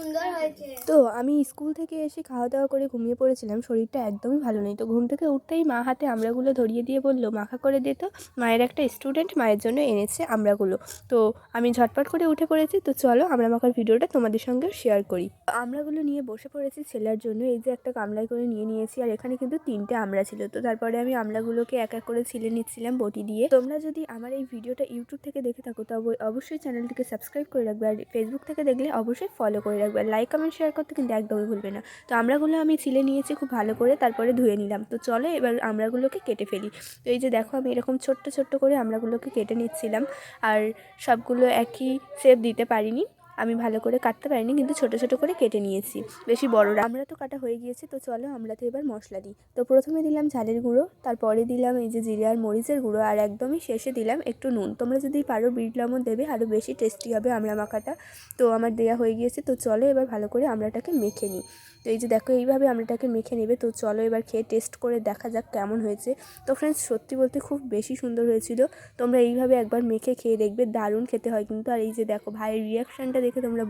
সুন্দর হয়েছে। তো আমি স্কুল থেকে এসে খাওয়া দাওয়া করে ঘুমিয়ে পড়েছিলাম, শরীরটা একদমই ভালো নেই। তো ঘুম থেকে উঠতেই মা হাতে আমড়াগুলো ধরিয়ে দিয়ে বলল, মাখা করে দে তো। মায়ের একটা স্টুডেন্ট মায়ের জন্য এনেছে আমড়াগুলো। তো আমি ঝটপট করে উঠে পড়েছি। তো চলো আমরা মাখার ভিডিওটা তোমাদের সঙ্গে শেয়ার করি। আমড়াগুলো নিয়ে বসে পড়েছি ছেলের জন্য। এই যে একটা গামলায় করে নিয়ে নিয়েছি, আর এখানে কিন্তু তিনটে আমড়া ছিল। তো তারপরে আমি আমড়াগুলোকে এক এক করে ছিলে নিচ্ছিলাম বটি দিয়ে। তোমরা যদি আমার এই ভিডিওটা ইউটিউব থেকে দেখে থাকো, তবে অবশ্যই চ্যানেলটিকে সাবস্ক্রাইব করে রাখবে। আর ফেসবুক থেকে দেখলে অবশ্যই ফলো করে রাখবে। আর লাইক কমেন্ট শেয়ার করতে কিন্তু একদমই ভুলবে না। তো আমরাগুলো আমি ছিলে নিয়েছি খুব ভালো করে, তারপরে ধুয়ে নিলাম। তো চলো এবার আমরাগুলোকে কেটে ফেলি। তো এই যে দেখো আমি এরকম ছোট্ট ছোট্ট করে আমরাগুলোকে কেটে নিচ্ছিলাম। আর সবগুলো একই সেপ দিতে পারিনি। আমি ভালো করে কাটতে পারিনি, কিন্তু ছোট ছোট করে কেটে নিয়েছি। বেশি বড়রা আমরা তো কাটা হয়ে গিয়েছে, তো চলো আমরা তো এবার মশলা দিই। তো প্রথমে দিলাম ঝালের গুঁড়ো, তারপরে দিলাম এই যে জিরে আর মরিচের গুঁড়ো, আর একদমই শেষে দিলাম একটু নুন। তোমরা যদি পারো বিট লবণ দেবে আরও বেশি টেস্টি হবে আমড়া মাখাটা। তো আমার দেয়া হয়ে গিয়েছে, তো চলো এবার ভালো করে আমড়াটাকে মেখে নিই। তো এই যে দেখো, এইভাবে আমড়াটাকে মেখে নেবে, তো চলো এবার খেয়ে টেস্ট করে দেখা যাক কেমন হয়েছে। তো ফ্রেন্ডস সত্যি বলতে খুব বেশি সুন্দর হয়েছিল। তোমরা এইভাবে একবার মেখে খেয়ে দেখবে, দারুণ খেতে হয় কিন্তু। আর এই যে দেখো, ভাইয়ের রিয়াকশানটা দেখে তোমরা